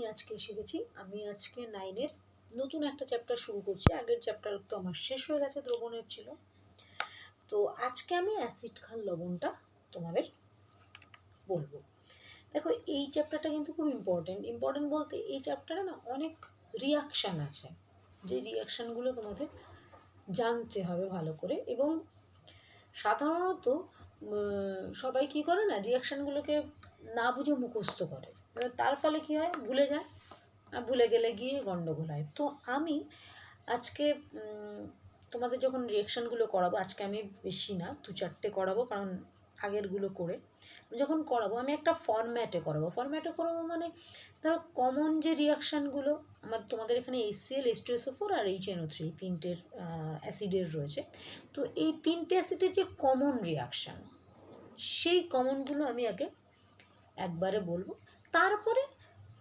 আমি আজকে এসে গেছি। আমি আজকে নাইনের নতুন একটা চ্যাপ্টার শুরু করছি। আগের চ্যাপ্টার তো আমার শেষ হয়ে গেছে, দ্রবণের ছিল। তো আজকে আমি অ্যাসিড খাল লবণটা তোমাদের বলব। দেখো, এই চ্যাপ্টারটা কিন্তু খুব ইম্পর্টেন্ট ইম্পর্টেন্ট বলতে এই চ্যাপ্টারে না অনেক রিয়াকশান আছে। যে রিয়াকশানগুলো তোমাদের জানতে হবে ভালো করে। এবং সাধারণত সবাই কী করে না রিয়াকশানগুলোকে না বুঝে মুখস্থ করে। এবার তার ফলে কী হয়? ভুলে যায়। আর ভুলে গেলে গিয়ে গণ্ডগোল হয়। তো আমি আজকে তোমাদের যখন রিয়াকশানগুলো করাবো, আজকে আমি বেশি না, দু চারটে করাবো, কারণ আগেরগুলো করে। যখন করাবো, আমি একটা ফরম্যাটে করাবো। ফরম্যাটে করাবো মানে ধরো কমন যে রিয়াকশানগুলো আমার তোমাদের এখানে HCl H two SO four আর এইচ এনও থ্রি তিনটের অ্যাসিডের রয়েছে। তো এই তিনটে অ্যাসিডের যে কমন রিয়াকশান সেই কমনগুলো আমি আগে একবারে বলব। তারপরে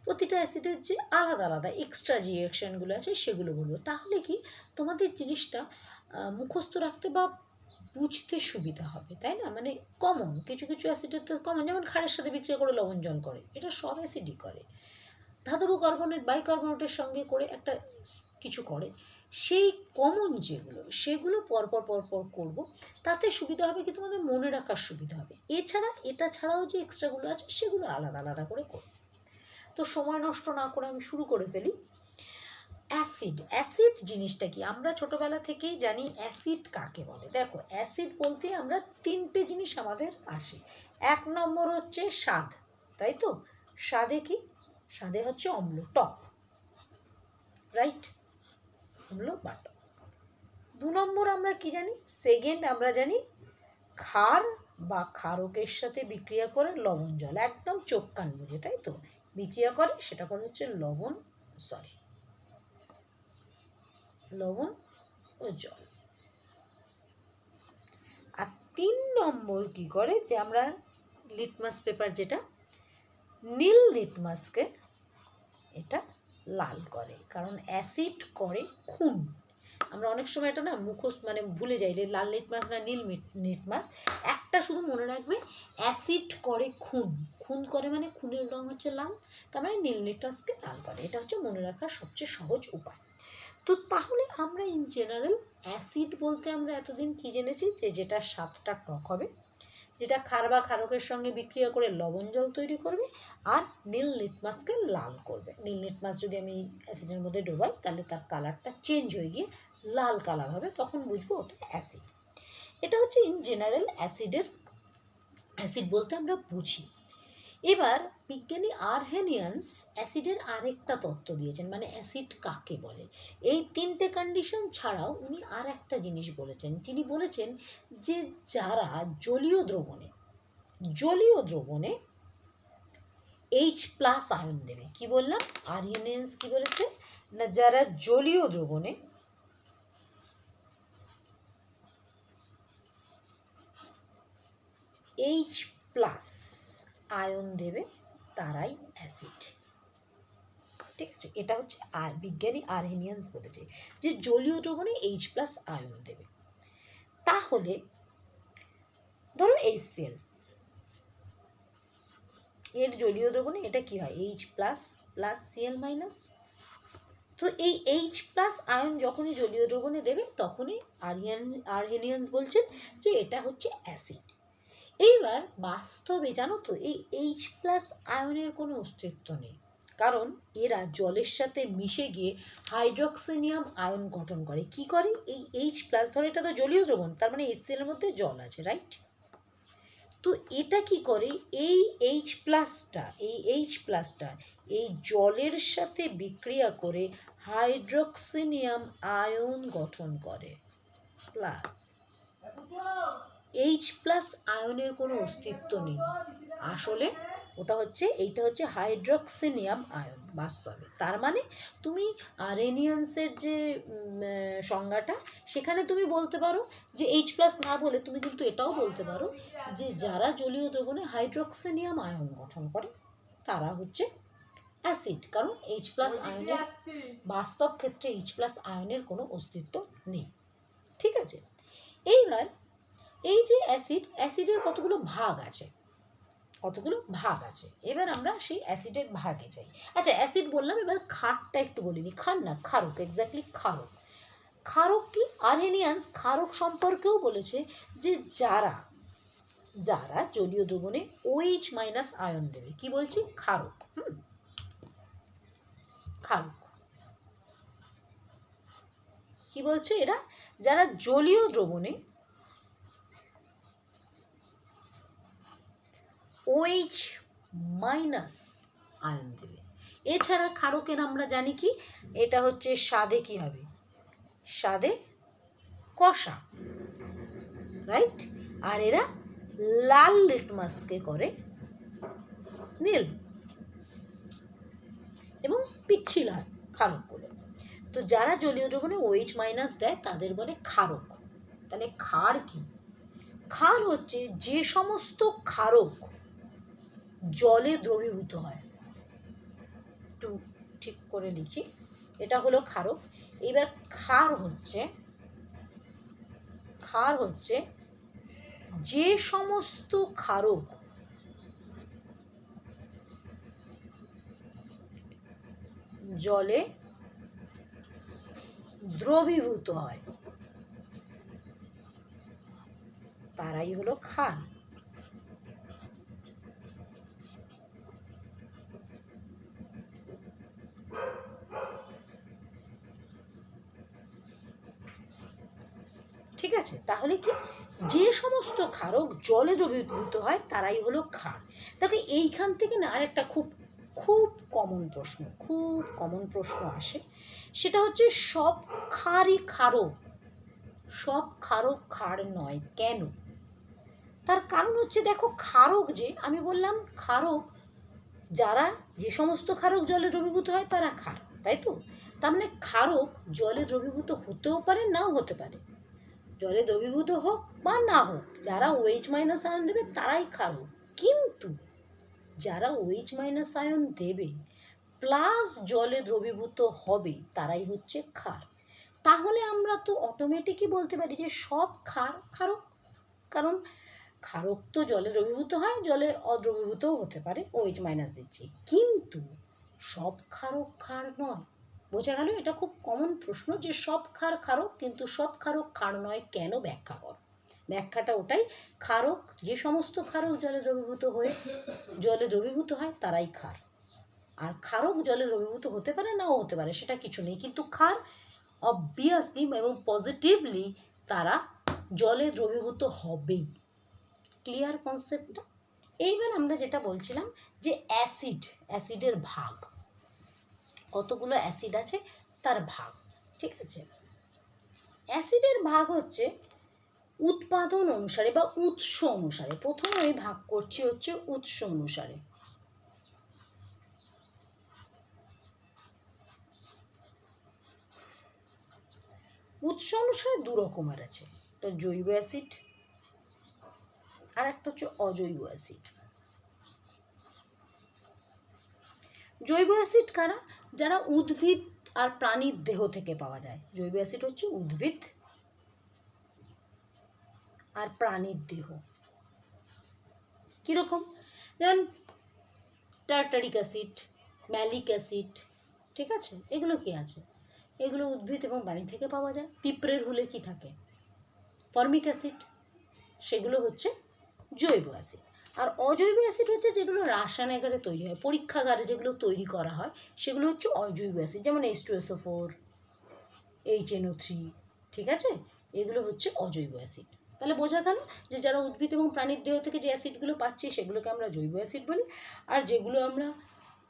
প্রতিটা অ্যাসিডের যে আলাদা আলাদা এক্সট্রা যে রিয়াকশানগুলো আছে সেগুলো বলব। তাহলে কি তোমাদের জিনিসটা মুখস্থ রাখতে বা বুঝতে সুবিধা হবে, তাই না? মানে কমন কিছু কিছু অ্যাসিডের তো কমন যেমন ক্ষারের সাথে বিক্রিয়া করে লবণ জল করে, এটা সব অ্যাসিডই করে। ধাতব কার্বনেট বাইকার্বনেটের সঙ্গে করে একটা কিছু করে। সেই কমন যেগুলো, সেগুলো পরপর পরপর করব, তাতে সুবিধা হবে কি তোমাদের মনে রাখার সুবিধা হবে। এছাড়া এটা ছাড়াও যে এক্সট্রাগুলো আছে, সেগুলো আলাদা আলাদা করে করব। তো সময় নষ্ট না করে আমি শুরু করে ফেলি। অ্যাসিড অ্যাসিড জিনিসটা কি? আমরা ছোটোবেলা থেকেই জানি অ্যাসিড কাকে বলে। দেখো, অ্যাসিড বলতে আমরা তিনটে জিনিস আমাদের আসে। এক নম্বর হচ্ছে স্বাদ, তাই তো? স্বাদে কি? স্বাদে হচ্ছে অম্ল, টক রাইট অম্ল বা টক দু নম্বর আমরা কি জানি? সেকেন্ড আমরা জানি খার বা ক্ষারকের সাথে বিক্রিয়া করে লবণ জল। একদম চোখ কান বুঝে তাই তো? বিক্রিয়া করে, সেটা করে হচ্ছে লবণ সরি লবণ ও জল। আর তিন নম্বর কি করে? যে আমরা লিটমাস পেপার যেটা, নীল লিটমাসকে এটা লাল করে, কারণ অ্যাসিড করে খুন। আমরা অনেক সময় এটা না মুখোশ মানে ভুলে যাই যে লাল লিটমাস না নীল লিটমাস একটা শুধু মনে রাখবে অ্যাসিড করে খুন। খুন করে মানে খুনের রং হচ্ছে লাল, তার মানে নীল লিটমাসকে লাল করে। এটা হচ্ছে মনে রাখার সবচেয়ে সহজ উপায়। তো তাহলে আমরা ইন জেনারেল অ্যাসিড বলতে আমরা এতদিন কী জেনেছি? যে যেটা স্বাদটা টক হবে যেটা ক্ষার বা ক্ষারকের সঙ্গে বিক্রিয়া করে লবণ জল তৈরি করবে আর নীল লিটমাসকে লাল করবে। নীল লিটমাস যদি আমি অ্যাসিডের মধ্যে ডোবাই, তাহলে তার কালারটা চেঞ্জ হয়ে গিয়ে লাল কালার হবে, তখন বুঝব ওটা অ্যাসিড এটা হচ্ছে ইন জেনারেল অ্যাসিডের অ্যাসিড বলতে আমরা বুঝি। এবার বিজ্ঞানী আরহেনিয়ান্স অ্যাসিডের আরেকটা তত্ত্ব দিয়েছেন মানে অ্যাসিড কাকে বলে? এই তিনটে কন্ডিশন ছাড়াও উনি আর একটা জিনিস বলেছেন। তিনি বলেছেন যে যারা জলীয় দ্রবণে জলীয় দ্রবণে এইচ প্লাস আয়ন দেবে, কি বললাম? আরহেনিয়ান্স কি বলেছে? না, যারা জলীয় দ্রবণে এইচ প্লাস আয়ন দেবে, তারাই অ্যাসিড ঠিক আছে? এটা হচ্ছে আর, বিজ্ঞানী আরহেনিয়ান্স বলেছে যে জলীয় দ্রবণে এইচ প্লাস আয়ন দেবে। তাহলে, ধরো এইচ সেল এর জলীয় দ্রবণে এটা কি হয়? H plus plus Cl minus তো এই এইচ প্লাস আয়ন যখনই জলীয় দ্রবণে দেবে, তখনই আরিয়ান আরহেনিয়ান্স বলছেন যে এটা হচ্ছে অ্যাসিড এইবার বাস্তবে জানো তো এই এইচ প্লাস আয়নের কোনো অস্তিত্ব নেই। কারণ এরা জলের সাথে মিশে গিয়ে হাইড্রক্সিনিয়াম আয়ন গঠন করে। কি করে? এই এইচ প্লাস ধরো, এটা তো জলীয় দ্রবণ, তার মানে এর মধ্যে জল আছে রাইট তো এটা কি করে? এই এইচ প্লাসটা এই এইচ প্লাসটা এই জলের সাথে বিক্রিয়া করে হাইড্রক্সিনিয়াম আয়ন গঠন করে। প্লাস এইচ প্লাস আয়নের কোনো অস্তিত্ব নেই। আসলে ওটা হচ্ছে, এইটা হচ্ছে হাইড্রক্সিনিয়াম আয়ন বাস্তবে। তার মানে তুমি আরেনিয়ান্সের যে সংজ্ঞাটা, সেখানে তুমি বলতে পারো যে এইচ প্লাস না বলে তুমি কিন্তু এটাও বলতে পারো যে যারা জলীয় দ্রবণে হাইড্রক্সিনিয়াম আয়ন গঠন করে, তারা হচ্ছে অ্যাসিড কারণ এইচ প্লাস আয়নের বাস্তব ক্ষেত্রে এইচ প্লাস আয়নের কোনো অস্তিত্ব নেই। ঠিক আছে? এইবার এই যে অ্যাসিড অ্যাসিডের কতগুলো ভাগ আছে? কতগুলো ভাগ আছে? এবার আমরা সেই অ্যাসিডের ভাগে যাই। আচ্ছা অ্যাসিড বললাম, এবার ক্ষারটা একটু বলিনি। ক্ষার না ক্ষারক এক্স্যাক্টলি ক্ষারক ক্ষারক কি? আরহেনিয়ান্স ক্ষারক সম্পর্কেও বলেছে যে যারা যারা জলীয় দ্রবণে ওইচ মাইনাস আয়ন দেবে। কি বলছি? ক্ষারক হুম। ক্ষারক কি বলছে এরা? যারা জলীয় দ্রবণে ওএইচ মাইনাস আয়ন দেবে। এছাড়া ক্ষারকের আমরা জানি কি? এটা হচ্ছে স্বাদে কি হবে? স্বাদে কষা রাইট আর এরা লাল লিটমাসকে করে নীল এবং পিচ্ছিল হয় ক্ষারকগুলো। তো যারা জলীয় দ্রবণে ওইচ মাইনাস দেয়, তাদের বলে ক্ষারক। তাহলে ক্ষার কি? ক্ষার হচ্ছে যে সমস্ত ক্ষারক জলে দ্রবীভূত হয়। একটু ঠিক করে লিখি। এটা হলো ক্ষারক। এবার ক্ষার হচ্ছে ক্ষার হচ্ছে যে সমস্ত ক্ষারক জলে দ্রবীভূত হয়, তারাই হলো ক্ষার ঠিক আছে তাহলে কি? যে সমস্ত ক্ষারক জলে দ্রবীভূত হয়, তারাই হলো ক্ষার। তাকে এইখান থেকে না আরেকটা খুব খুব কমন প্রশ্ন, খুব কমন প্রশ্ন আসে। সেটা হচ্ছে, সব ক্ষারই ক্ষারক, সব ক্ষারক ক্ষার নয়, কেন? তার কারণ হচ্ছে, দেখো, ক্ষারক যে, আমি বললাম ক্ষারক, যারা যে সমস্ত ক্ষারক জলে দ্রবীভূত হয়, তারা ক্ষার, তাই তো? তার মানে ক্ষারক জলে দ্রবীভূত হতেও পারে, নাও হতে পারে। জলে দ্রবীভূত হোক বা না হোক, যারা ওয়েজ মাইনাস আয়ন দেবে তারাই ক্ষারক কিন্তু যারা ওয়েজ মাইনাস আয়ন দেবে প্লাস জলে দ্রবীভূত হবে, তারাই হচ্ছে ক্ষার। তাহলে আমরা তো অটোমেটিকই বলতে পারি যে সব ক্ষার ক্ষারক। কারণ ক্ষারক তো জলে দ্রবীভূত হয়, জলে অদ্রবীভূতও হতে পারে ওইচ মাইনাস দিচ্ছি। কিন্তু সব ক্ষারক ক্ষার নয়। বোঝা গেল এটা খুব কমন প্রশ্ন যে সব ক্ষার ক্ষারক কিন্তু সব ক্ষারক ক্ষার নয়, কেন ব্যাখ্যা কর? ব্যাখ্যাটা ওটাই ক্ষারক যে সমস্ত ক্ষারক জলে দ্রবীভূত হয়ে, জলে দ্রবীভূত হয় তারাই ক্ষার আর ক্ষারক জলে দ্রবীভূত হতে পারে, নাও হতে পারে, সেটা কিছু নেই। কিন্তু ক্ষার অবভিয়াসলি এবং পজিটিভলি তারা জলে দ্রবীভূত হবেই। ক্লিয়ার কনসেপ্টটা এইবার আমরা যেটা বলছিলাম যে অ্যাসিড অ্যাসিডের ভাগ। কতগুলো অ্যাসিড আছে তার ভাগ, ঠিক আছে? অ্যাসিডের ভাগ হচ্ছে উৎপাদন অনুসারে বা উৎস অনুসারে। প্রথমে আমি ভাগ করছি হচ্ছে উৎস অনুসারে। উৎস অনুসারে দু রকমের আছে, একটা জৈব অ্যাসিড আর একটা হচ্ছে অজৈব অ্যাসিড। জৈব অ্যাসিড কারা? যারা উদ্ভিদ আর প্রাণীর দেহ থেকে পাওয়া যায়, জৈব অ্যাসিড হচ্ছে উদ্ভিদ আর প্রাণীর দেহ। কীরকম? যেমন টার্টারিক অ্যাসিড ম্যালিক অ্যাসিড ঠিক আছে? এগুলো কি আছে? এগুলো উদ্ভিদ এবং প্রাণী থেকে পাওয়া যায়। পিঁপড়ের হুলে কি থাকে? ফর্মিক অ্যাসিড সেগুলো হচ্ছে জৈব অ্যাসিড আর অজৈব অ্যাসিড হচ্ছে যেগুলো রাসায়নিকারে তৈরি হয়, পরীক্ষাগারে যেগুলো তৈরি করা হয়, সেগুলো হচ্ছে অজৈব অ্যাসিড, যেমন H two SO four H NO three ঠিক আছে? এগুলো হচ্ছে অজৈব অ্যাসিড। তাহলে বোঝা গেল যে যারা উদ্ভিদ এবং প্রাণীর দেহ থেকে যে অ্যাসিডগুলো পাচ্ছি, সেগুলোকে আমরা জৈব অ্যাসিড বলি। আর যেগুলো আমরা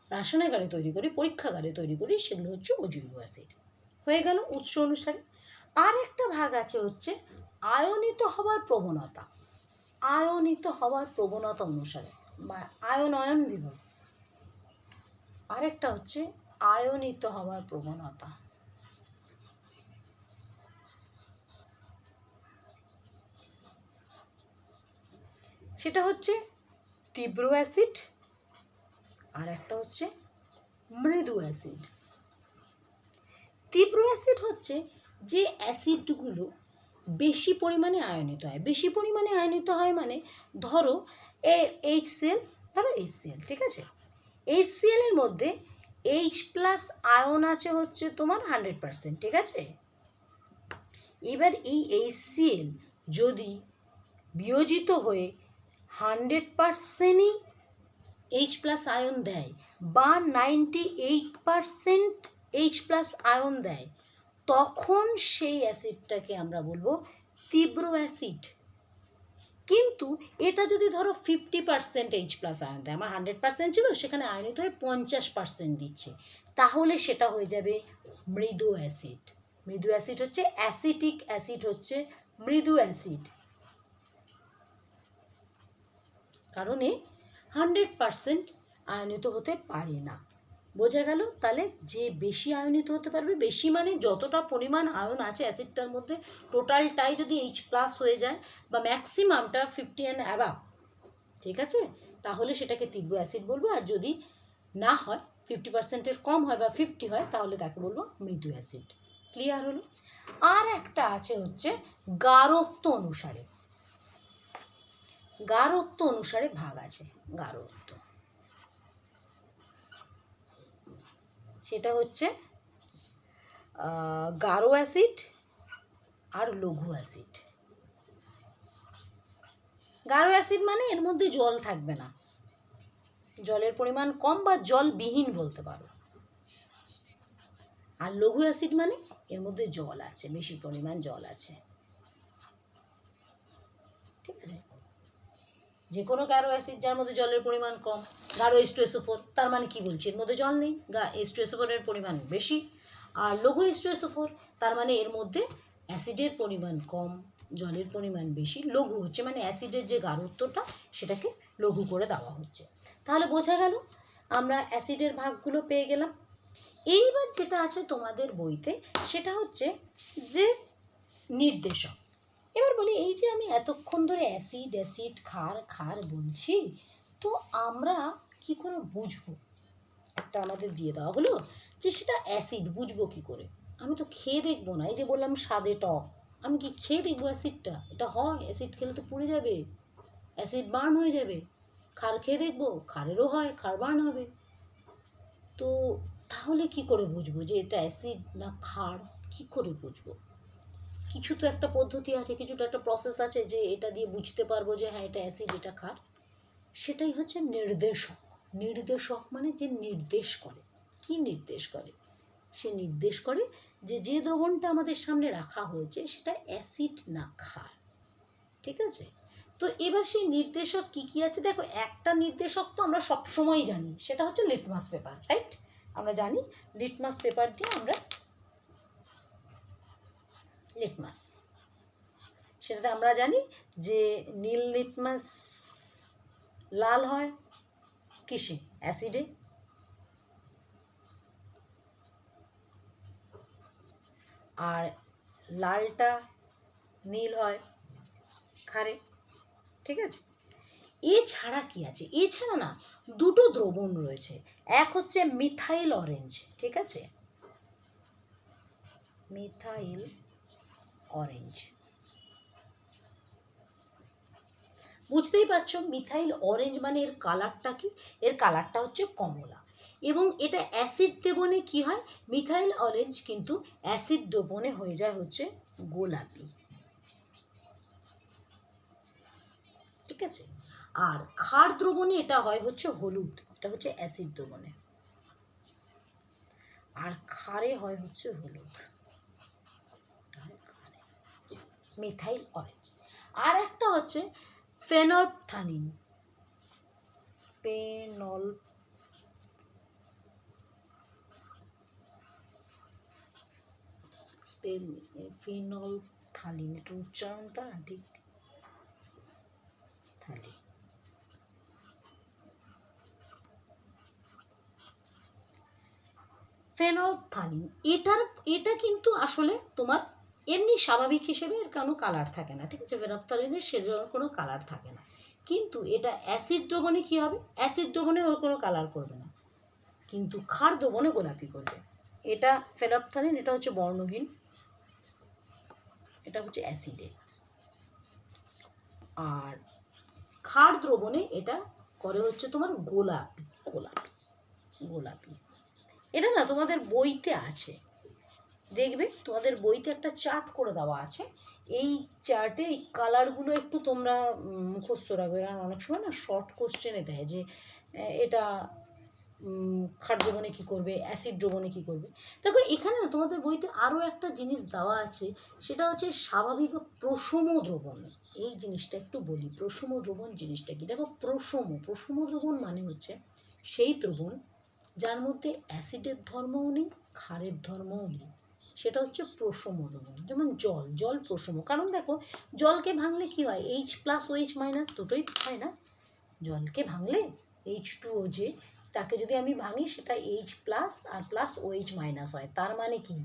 রাসায়নিকারে তৈরি করি, পরীক্ষাগারে তৈরি করি, সেগুলো হচ্ছে অজৈব অ্যাসিড। হয়ে গেল উৎস অনুসারে। আর একটা ভাগ আছে হচ্ছে আয়নিত হওয়ার প্রবণতা। আয়নিত হওয়ার প্রবণতা অনুসারে বা আয়ন আয়ন বিভব। আরেকটা হচ্ছে আয়নিত হওয়ার প্রবণতা। সেটা হচ্ছে তীব্র অ্যাসিড আর একটা হচ্ছে মৃদু অ্যাসিড। তীব্র অ্যাসিড হচ্ছে যে অ্যাসিডগুলো বেশি পরিমাণে আয়নিত হয়। বেশি পরিমাণে আয়নিত হয় মানে ধরো এ এইচ সেল হলো এইচসিএল ঠিক আছে? এইচসিএল এর মধ্যে এইচ প্লাস আয়ন আছে হচ্ছে তোমার হান্ড্রেড পার্সেন্ট ঠিক আছে? এবার এই এইচসিএল যদি বিয়োজিত হয়ে হান্ড্রেড পার্সেন্টই এইচ প্লাস আয়ন দেয় বা ninety eight percent H plus ion দেয় তখন সেই অ্যাসিডটাকে আমরা বলব তীব্র অ্যাসিড। কিন্তু এটা যদি ধরো fifty percent H plus ion দেয়, আমার হান্ড্রেড পার্সেন্ট ছিল, সেখানে আয়নিত হয়ে পঞ্চাশ পার্সেন্ট দিচ্ছে। তাহলে সেটা হয়ে যাবে মৃদু অ্যাসিড। মৃদু অ্যাসিড হচ্ছে অ্যাসিটিক অ্যাসিড হচ্ছে মৃদু অ্যাসিড। কারণে হান্ড্রেড পার্সেন্ট আয়নিত হতে পারে না। বোঝা গেল, তাহলে যে বেশি আয়নিত হতে পারবে, বেশি মানে যতটা পরিমাণ আয়ন আছে অ্যাসিডটার মধ্যে, টোটালটাই যদি এইচ প্লাস হয়ে যায় বা ম্যাক্সিমামটা ফিফটি অ্যান্ড অ্যাবাভ ঠিক আছে? তাহলে সেটাকে তীব্র অ্যাসিড বলব, আর যদি না হয় ফিফটি পার্সেন্টের কম হয় বা ফিফটি হয়, তাহলে তাকে বলব মৃদু অ্যাসিড। ক্লিয়ার হলো? আর একটা আছে হচ্ছে গারত্ব অনুসারে। গারত্ব অনুসারে ভাগ আছে গারত্ব সেটা হচ্ছে গাঢ় অ্যাসিড আর লঘু অ্যাসিড। গাঢ় অ্যাসিড মানে এর মধ্যে জল থাকবে না। জলের পরিমাণ কম বা জলবিহীন বলতে পারো। আর লঘু অ্যাসিড মানে এর মধ্যে জল আছে, বেশি পরিমাণ জল আছে ঠিক আছে যে কোনো গাঢ় অ্যাসিড যার মধ্যে জলের পরিমাণ কম, গাঢ় এস্ট্রেসোফোর তার মানে কি বলছি? এর মধ্যে জল নেই, গা এস্ট্রেসোফোরের পরিমাণ বেশি। আর লঘু এস্ট্রেসোফোর তার মানে এর মধ্যে অ্যাসিডের পরিমাণ কম, জলের পরিমাণ বেশি। লঘু হচ্ছে মানে অ্যাসিডের যে গাঢ়ত্বটা, সেটাকে লঘু করে দেওয়া হচ্ছে। তাহলে বোঝা গেল আমরা অ্যাসিডের ভাগগুলো পেয়ে গেলাম। এইবার যেটা আছে তোমাদের বইতে, সেটা হচ্ছে যে নির্দেশক। এবার বলি, এই যে আমি এতক্ষণ ধরে অ্যাসিড অ্যাসিড খার খার বলছি, তো আমরা কি করে বুঝব? একটা আমাদের দিয়ে দেওয়া হলো যে সেটা অ্যাসিড বুঝব কি করে? আমি তো খেয়ে দেখব না, এই যে বললাম স্বাদে টক। আমি কি খেয়ে দেখব অ্যাসিডটা এটা হয় অ্যাসিড খেলে তো পুড়ে যাবে অ্যাসিড বার্ন হয়ে যাবে। খার খেয়ে দেখব খারেরও হয় খার বার্ন হবে। তো তাহলে কি করে বুঝব যে এটা অ্যাসিড না খার কি করে বুঝব? কিছু তো একটা পদ্ধতি আছে, কিছু তো একটা প্রসেস আছে যে এটা দিয়ে বুঝতে পারব যে হ্যাঁ এটা অ্যাসিড এটা খার সেটাই হচ্ছে নির্দেশক। নির্দেশক মানে যে নির্দেশ করে। কি নির্দেশ করে? সে নির্দেশ করে যে যে দ্রবণটা আমাদের সামনে রাখা হয়েছে সেটা অ্যাসিড না খার ঠিক আছে? তো এবার সেই নির্দেশক কি কি আছে? দেখো, একটা নির্দেশক তো আমরা সবসময় জানি। সেটা হচ্ছে লিটমাস পেপার রাইট আমরা জানি লিটমাস পেপার দিয়ে আমরা লিটমাস। সেটাতে আমরা জানি যে নীল লিটমাস লাল হয় কিসে? অ্যাসিডে। আর লালটা নীল হয় খারে ঠিক আছে? এছাড়া কি আছে? এছাড়া না, দুটো দ্রবণ রয়েছে। এক হচ্ছে মিথাইল অরেঞ্জ, ঠিক আছে? মিথাইল অরেঞ্জ বুঝতেই পারছ মিথাইল অরেঞ্জ মানে এর কালারটা কি? এর কালারটা হচ্ছে কমলা। এবং এটা অ্যাসিড দেবনে কি হয়? মিথাইল অরেঞ্জ কিন্তু অ্যাসিড দ্রবণে হয়ে যায় হচ্ছে গোলাপি। ঠিক আছে? আর ক্ষার দ্রবণে এটা হয় হচ্ছে হলুদ, এটা হচ্ছে অ্যাসিড দ্রবণে। আর ক্ষারে হয় হচ্ছে হলুদ এটা হয় ক্ষারে। মিথাইল অরেঞ্জ আর একটা হচ্ছে ফেনলফথালিন ফেনল ফেনল থালিন একটু উচ্চারণটা না ঠিক? থালি ফেনলফথালিন এটার এটা কিন্তু আসলে তোমার এমনি স্বাভাবিক হিসেবে এর কোনো কালার থাকে না, ঠিক আছে? ফেনলফথালিনের সেজন্য কোনো কালার থাকে না। কিন্তু এটা অ্যাসিড দ্রবণে কী হবে? অ্যাসিড দ্রবণে ওর কোনো কালার করবে না। কিন্তু ক্ষার দ্রবণে গোলাপি করবে। এটা ফেনলফথালিন এটা হচ্ছে বর্ণহীন। এটা হচ্ছে অ্যাসিডে আর ক্ষার দ্রবণে এটা করে হচ্ছে তোমার গোলাপি গোলাপি গোলাপি। এটা না তোমাদের বইতে আছে। দেখবে তোমাদের বইতে একটা চার্ট করে দেওয়া আছে। এই চার্টে এই কালারগুলো একটু তোমরা মুখস্থ রাখবে। কারণ অনেক সময় না শর্ট কোশ্চেনে দেয় যে এটা ক্ষার দ্রবণে কী করবে অ্যাসিড দ্রবণে কী করবে। দেখো, এখানে না তোমাদের বইতে আরও একটা জিনিস দেওয়া আছে, সেটা হচ্ছে স্বাভাবিক বা প্রশম দ্রবণ। এই জিনিসটা একটু বলি প্রশম দ্রবণ জিনিসটা কি? দেখো প্রশম প্রশম দ্রবণ মানে হচ্ছে সেই দ্রবণ যার মধ্যে অ্যাসিডের ধর্মও নেই, ক্ষারের ধর্মও নেই। সেটা হচ্ছে প্রসম দ্রবণ যেমন জল জল প্রসম। কারণ দেখো, জলকে ভাঙলে কি হয়? H plus O H minus দুটোই হয় না? জলকে ভাঙলে এইচ টু ও যে তাকে যদি আমি ভাঙি সেটা এইচ প্লাস আর প্লাস ও এইচ মাইনাস হয়। তার মানে কি?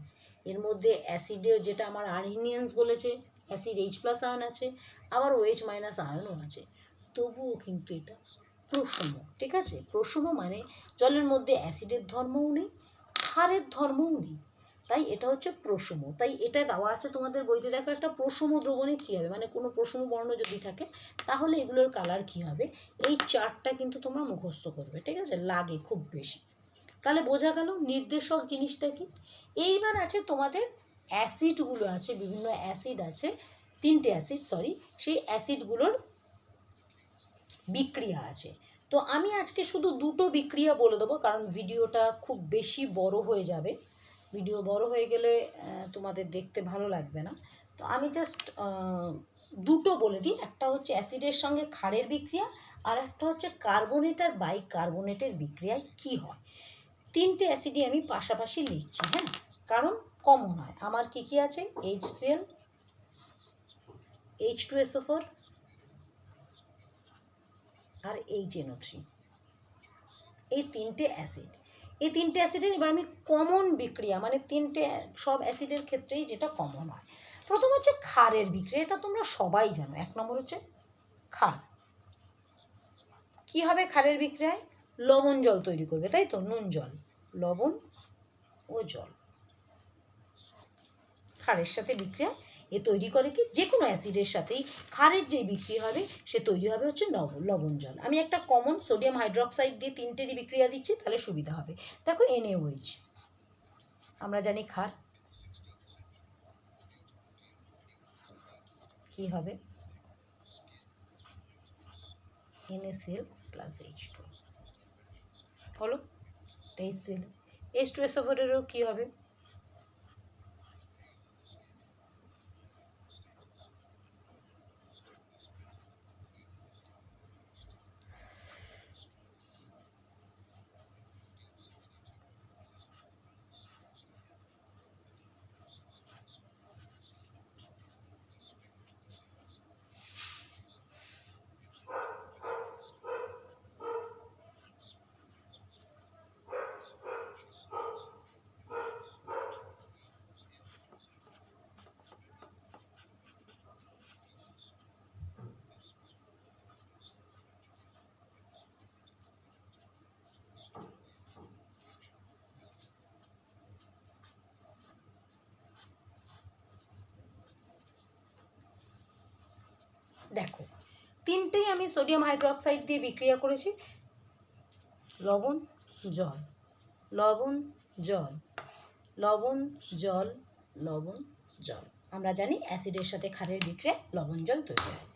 এর মধ্যে অ্যাসিডে যেটা আমার আর্হিনিয়ান্স বলেছে অ্যাসিড এইচ প্লাস আয়ন আছে, আবার ও এইচ মাইনাস আয়নও আছে। তবুও কিন্তু এটা প্রশম ঠিক আছে? প্রশম মানে জলের মধ্যে অ্যাসিডের ধর্মও নেই, ক্ষারের ধর্মও নেই। তাই এটা হচ্ছে প্রশম। তাই এটা দেওয়া আছে তোমাদের বইতে, দেখো একটা প্রসম দ্রবণে কী হবে? মানে কোনো প্রশম বর্ণ যদি থাকে, তাহলে এগুলোর কালার কী হবে? এই চারটা কিন্তু তোমরা মুখস্থ করবে, ঠিক আছে? লাগে খুব বেশি। তাহলে বোঝা গেল নির্দেশক জিনিসটা কি? এইবার আছে তোমাদের অ্যাসিডগুলো আছে, বিভিন্ন অ্যাসিড আছে, তিনটে অ্যাসিড সরি সেই অ্যাসিডগুলোর বিক্রিয়া আছে। তো আমি আজকে শুধু দুটো বিক্রিয়া বলে দেবো, কারণ ভিডিওটা খুব বেশি বড় হয়ে যাবে। ভিডিও বড় হয়ে গেলে তোমাদের দেখতে ভালো লাগবে না। তো আমি জাস্ট দুটো বলে দিই। একটা হচ্ছে অ্যাসিডের সঙ্গে ক্ষারের বিক্রিয়া, আর একটা হচ্ছে কার্বনেট আর বাই কার্বনেটের বিক্রিয়ায় কি হয়। তিনটে অ্যাসিডই আমি পাশাপাশি লিখছি হ্যাঁ? কারণ কমন হয়। আমার কি কি আছে? H CL H two SO four আর এইচ এনও থ্রি এই তিনটে অ্যাসিড এই তিনটে অ্যাসিডের এবার আমি কমন বিক্রিয়া মানে তিনটে সব অ্যাসিডের ক্ষেত্রেই যেটা কমন হয়। প্রথম হচ্ছে ক্ষারের বিক্রিয়া, এটা তোমরা সবাই জানো। এক নম্বর হচ্ছে ক্ষার। কি হবে ক্ষারের বিক্রিয়ায়? লবণ জল তৈরি করবে, তাই তো? নুন জল, লবণ ও জল। ক্ষারের সাথে বিক্রিয়া এ তৈরি করে কি? যে কোনো অ্যাসিডের সাথেই ক্ষারের যে বিক্রি হবে, সে তৈরি হবে হচ্ছে লবণ লবণ জল। আমি একটা কমন সোডিয়াম হাইড্রোক্সাইড দিয়ে তিনটেরই বিক্রিয়া দিচ্ছি, তাহলে সুবিধা হবে। দেখো এনএওএইচ আমরা জানি ক্ষার। কি হবে? এনএসএল প্লাস এইচ টু হলো এইচ সেল এইচ টু এসোফোরেরও কী হবে? দেখো, তিনটেই আমি সোডিয়াম হাইড্রোক্সাইড দিয়ে বিক্রিয়া করেছি। লবণ, জল লবণ জল লবণ জল লবণ, জল। আমরা জানি অ্যাসিডের সাথে ক্ষারের বিক্রিয়া লবণ, জল তৈরি হয়।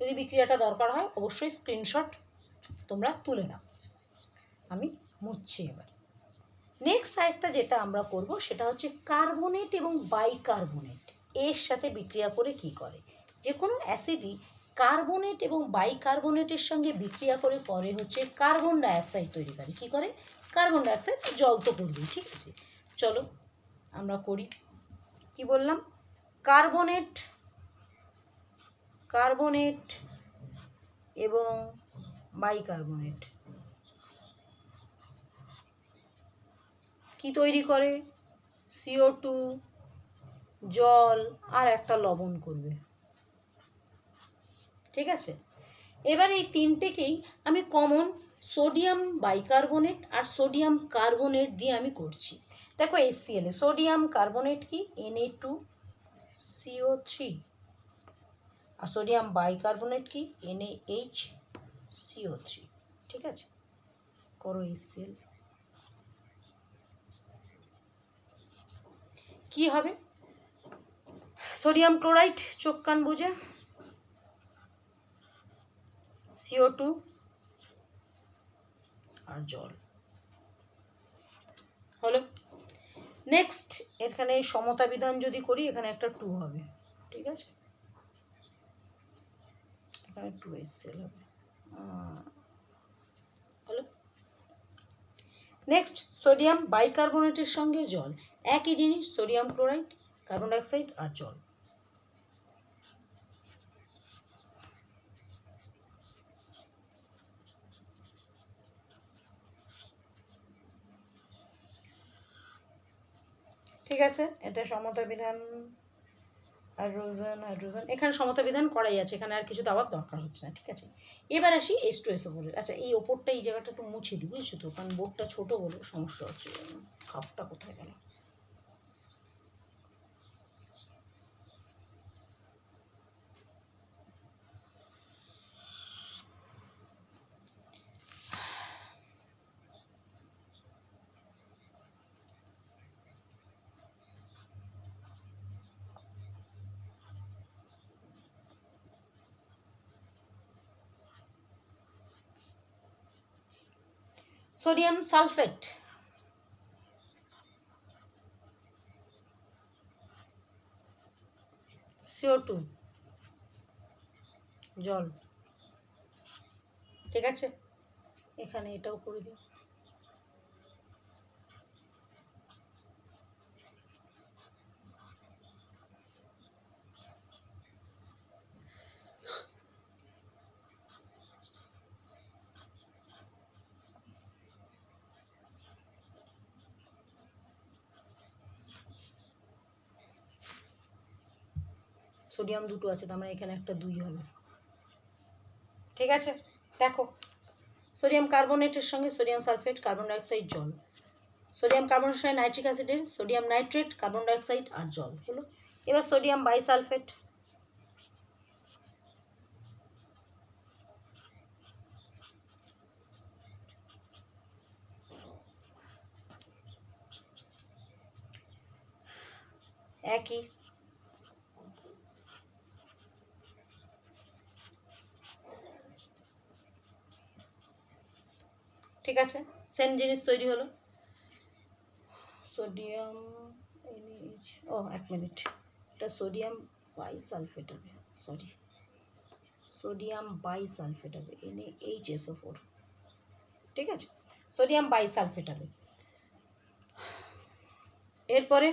যদি বিক্রিয়াটা দরকার হয়, অবশ্যই স্ক্রিনশট তোমরা তুলে নাও। আমি মুছছি এবার। নেক্সট আরেকটা যেটা আমরা করব, সেটা হচ্ছে কার্বনেট এবং বাইকার্বনেট এর সাথে বিক্রিয়া করে কি করে? যে কোনো অ্যাসিডই কার্বনেট এবং বাইকার্বনেটের সঙ্গে বিক্রিয়া করে পরে হচ্ছে কার্বন ডাইঅক্সাইড তৈরি করে। কি করে? কার্বন ডাইঅক্সাইড জল তো করবেই, ঠিক আছে? চলো, আমরা করি। কি বললাম? কার্বনেট কার্বনেট এবং বাইকার্বনেট। কি তৈরি করে? সিও টু জল আর একটা লবণ করবে। ঠিক আছে? এবার এই তিনটেকেই আমি কমন সোডিয়াম বাইকার্বনেট আর সোডিয়াম কার্বনেট দিয়ে আমি করছি। দেখো এসসিএল সোডিয়াম কার্বনেট কি? এনএ টু সিও থ্রি আর সোডিয়াম বাইকার্বনেট কি? এনএইচ সিও থ্রি ঠিক আছে? করো এসসিএল কি হবে? সোডিয়াম ক্লোরাইড চোখ কান বুঝে? সিও টু আর জল। হলো? নেক্সট এখানে সমতা বিধান যদি করি এখানে একটা টু হবে। ঠিক আছে? এখানে টু এসেল হবে আহ, হলো? নেক্সট সোডিয়াম বাইকার্বনেটের সঙ্গে জল। একই জিনিস সোডিয়াম ক্লোরাইড কার্বন ডাইঅক্সাইড আর জল। ঠিক আছে? এটা সমতা বিধান হাইড্রোজেন হাইড্রোজেন এখানে সমতা বিধান করাই আছে, এখানে আর কিছু দেওয়ার দরকার হচ্ছে না, ঠিক আছে? এবার আসি এস টু এস ওপরে। আচ্ছা এই ওপরটা এই জায়গাটা একটু মুছে দিই, বুঝছ তো? কারণ বোর্ডটা ছোটো বলে সমস্যা হচ্ছে কাপটা কোথায় গেল? Sodium sulphate. সিও টু জল। ঠিক আছে? এখানে এটাও করে দিই সোডিয়াম দুটো আছে, তার মানে এখানে একটা দুই হবে। ঠিক আছে? দেখো, সোডিয়াম কার্বনেটের সঙ্গে সোডিয়াম সালফেট, কার্বন ডাইঅক্সাইড, জল। সোডিয়াম কার্বনের সঙ্গে নাইট্রিক অ্যাসিডের, সোডিয়াম নাইট্রেট, কার্বন ডাইঅক্সাইড আর জল, হলো? এবার সোডিয়াম বাইসালফেট। একই। ঠিক আছে? সেম জিনিস তৈরি হলো। সোডিয়াম NH, ও, এক মিনিট এটা সোডিয়াম বাইসালফেট হবে সরি সোডিয়াম বাইসালফেট হবে এনে এইচ এসও ফোর ঠিক আছে? সোডিয়াম বাইসালফেট হবে এরপরে,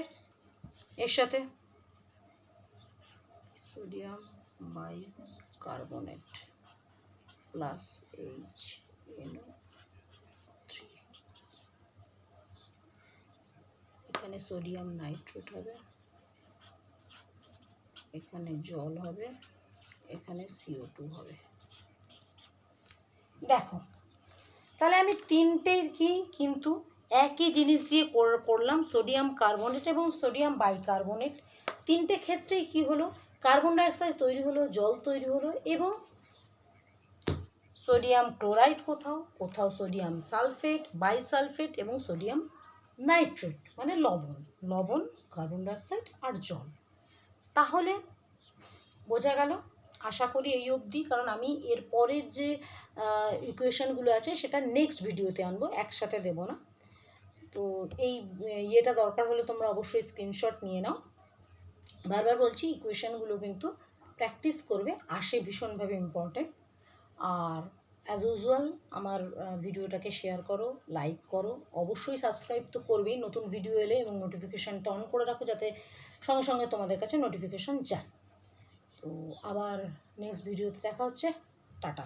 এর সাথে sodium bicarbonate plus H N O three এখানে সোডিয়াম নাইট্রেট হবে, এখানে জল হবে, এখানে সিও টু হবে। দেখো, তাহলে আমি তিনটের কি কিন্তু একই জিনিস দিয়ে করলাম, সোডিয়াম কার্বনেট এবং সোডিয়াম বাইকার্বনেট। তিনটে ক্ষেত্রেই কি হলো? কার্বন ডাইঅক্সাইড তৈরি হলো, জল তৈরি হলো এবং সোডিয়াম ক্লোরাইড কোথাও কোথাও সোডিয়াম সালফেট, বাইসালফেট এবং সোডিয়াম নাইট্রেট মানে লবণ লবণ, কার্বন ডাইঅক্সাইড আর জল। তাহলে বোঝা গেল, আশা করি এই অবধি, কারণ আমি এর পরের যে ইকুয়েশনগুলো আছে, সেটা নেক্সট ভিডিওতে আনব, একসাথে দেবো না। তো এই, ইয়েটা দরকার হলে তোমরা অবশ্যই স্ক্রিনশট নিয়ে নাও। বারবার বলছি ইকুয়েশনগুলো কিন্তু প্র্যাকটিস করবে, আসে ভীষণভাবে ইম্পর্ট্যান্ট আর অ্যাজ ইউজুয়াল আমার ভিডিওটাকে শেয়ার করো লাইক করো। অবশ্যই সাবস্ক্রাইব তো করবেই। নতুন ভিডিও এলে এবং নোটিফিকেশানটা অন করে রাখো যাতে সঙ্গে সঙ্গে তোমাদের কাছে নোটিফিকেশান যায়। তো আবার নেক্সট ভিডিওতে দেখা হচ্ছে। টাটা।